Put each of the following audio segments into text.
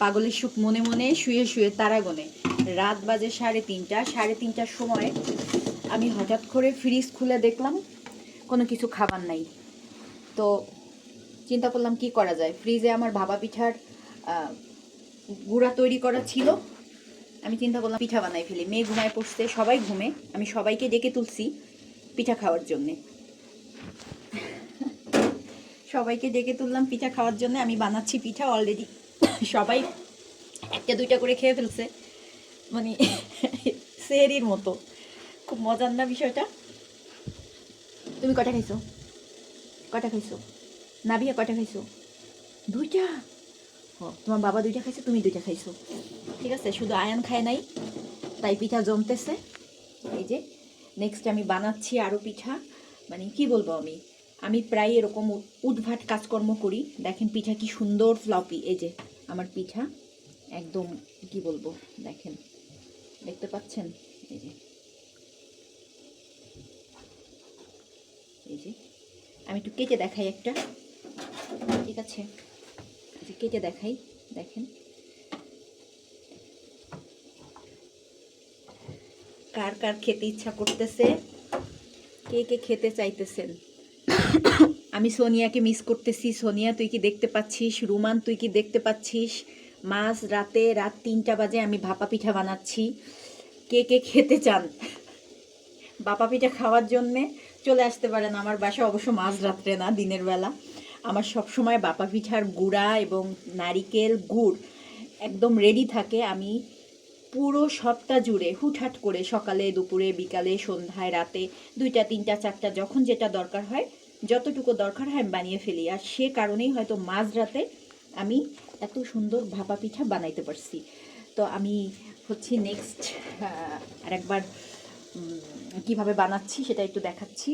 পাগলের সুখ মনে মনে শুয়ে শুয়ে তারা গনে রাত বাজে সাড়ে তিনটা, সাড়ে তিনটার সময় আমি হঠাৎ করে ফ্রিজ খুলে দেখলাম, কোনো কিছু খাবার নাই। তো চিন্তা করলাম কি করা যায়? ফ্রিজে আমার ভাবা পিঠার গুঁড়া তৈরি করা ছিল। আমি চিন্তা করলাম পিঠা বানাই ফেলি। মেয়ে ঘুমায় পড়ছে, সবাই ঘুমে। আমি সবাইকে ডেকে তুলছি পিঠা খাওয়ার জন্যে। সবাইকে ডেকে তুললাম পিঠা খাওয়ার জন্য। আমি বানাচ্ছি পিঠা অলরেডি সবাই একটা দুইটা করে খেয়ে ফেলছে। মানে সেরির মতো। খুব মজার না বিষয়টা? তুমি কটা খাইছো? কটা খাইছো? নাবিয়া কটা খাইছো? দুইটা? ও তোমার বাবা দুইটা খাইছে, তুমি দুইটা খাইছো। ঠিক আছে, শুধু আয়ান খায় নাই, তাই পিঠা জমতেছে। এই যে নেক্সট আমি বানাচ্ছি আরও পিঠা। মানে কি বলব আমি? আমি প্রায় এরকম উদ্ভাট কাজকর্ম করি। দেখেন পিঠা কি সুন্দর ফ্লপি এই যে, আমার পিঠা, একদম, কি বলব, দেখেন, দেখতে পাচ্ছেন? এই যে এই যে, আমি একটু কেটে দেখাই একটা। ঠিক আছে কেটে দেখাই, দেখেন। কার কার খেতে ইচ্ছা করতেছে? কে কে খেতে চাইতেছেন? আমি সোনিয়াকে মিস করতেছি। সোনিয়া, তুই কি দেখতে পাচ্ছিস? রুমান, তুই কি দেখতে পাচ্ছিস? মাঝ রাতে রাত তিনটা বাজে আমি ভাপা পিঠা বানাচ্ছি। কে কে খেতে চান? বাপা পিঠা খাওয়ার জন্যে চলে আসতে পারেন আমার বাসা অবশ্য মাঝ রাত্রে না, দিনের বেলা। আমার সব সময় বাপা পিঠার গুঁড়া এবং নারিকেল গুড় একদম রেডি থাকে। আমি পুরো সপ্তাহ জুড়ে হুটহাট করে সকালে, দুপুরে, বিকালে, সন্ধ্যায়, রাতে, দুইটা, তিনটা, চারটা, যখন যেটা দরকার হয় যতটুকু দরকার হয় আমি বানিয়ে ফেলি। আর সে কারণেই হয়তো মাঝরাতে আমি এত সুন্দর ভাপা পিঠা বানাইতে পারছি। তো আমি হচ্ছে নেক্সট আরেকবার কীভাবে বানাচ্ছি সেটা একটু দেখাচ্ছি।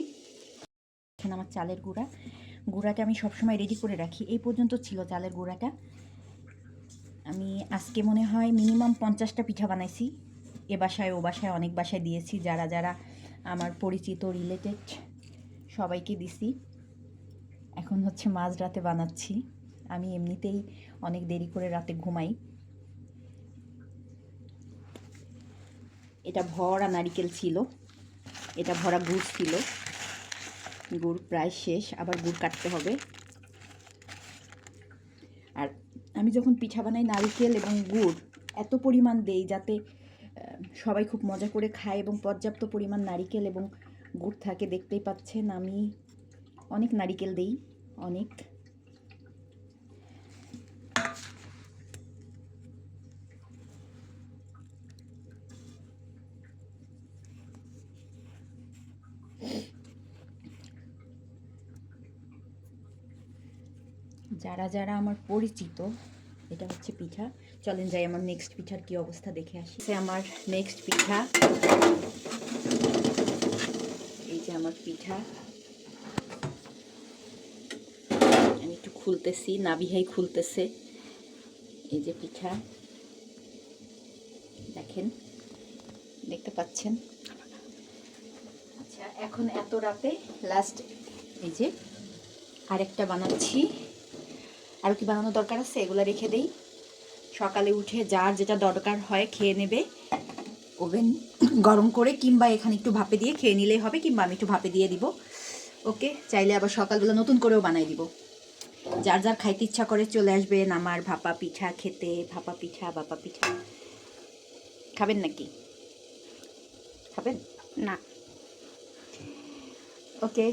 এখানে আমার চালের গুঁড়া। গুঁড়াটা আমি সবসময় রেডি করে রাখি। এই পর্যন্ত ছিল চালের গুঁড়াটা। আমি আজকে মনে হয় মিনিমাম পঞ্চাশটা পিঠা বানাইছি। এ বাসায়, ও বাসায়, অনেক বাসায় দিয়েছি। যারা যারা আমার পরিচিত রিলেটেড সবাইকে দিছি। এখন হচ্ছে মাঝ রাতে বানাচ্ছি। আমি এমনিতেই অনেক দেরি করে রাতে ঘুমাই। এটা ভরা নারিকেল ছিল। এটা ভরা গুড় ছিল। গুড় প্রায় শেষ, আবার গুড় কাটতে হবে। আর আমি যখন পিঠা বানাই নারিকেল এবং গুড়, এত পরিমাণ দেই যাতে সবাই খুব মজা করে খায় এবং পর্যাপ্ত পরিমাণ নারিকেল এবং গুড় থাকে, দেখতেই পাচ্ছেন। আমি অনেক নারিকেল দেই, অনেক। যারা যারা আমার পরিচিত, এটা হচ্ছে পিঠা। চলেন যাই আমার নেক্সট পিঠার কি অবস্থা দেখে আসি। আমার নেক্সট পিঠা। যে আমার পিঠা। আমি একটু খুলতেছি নাবিহাই খুলতেছে এই যে পিঠা। দেখেন, দেখতে পাচ্ছেন? আচ্ছা এখন এত রাতে লাস্ট এই যে আরেকটা বানাচ্ছি। আরও কি বানানো দরকার আছে? এগুলো রেখে দেই। সকালে উঠে যার যেটা দরকার হয় খেয়ে নেবে। ওভেন গরম করে কিংবা এখানে একটু ভাপে দিয়ে খেয়ে নিলেই হবে কিংবা আমি একটু ভাপে দিয়ে দিব। ওকে চাইলে আবার সকালবেলা নতুন করেও বানাই দিব। যার যার খাইতে ইচ্ছা করে চলে আসবেন আমার ভাপা পিঠা খেতে ভাপা পিঠা বাপা পিঠা। খাবেন নাকি? খাবেন? না। ওকে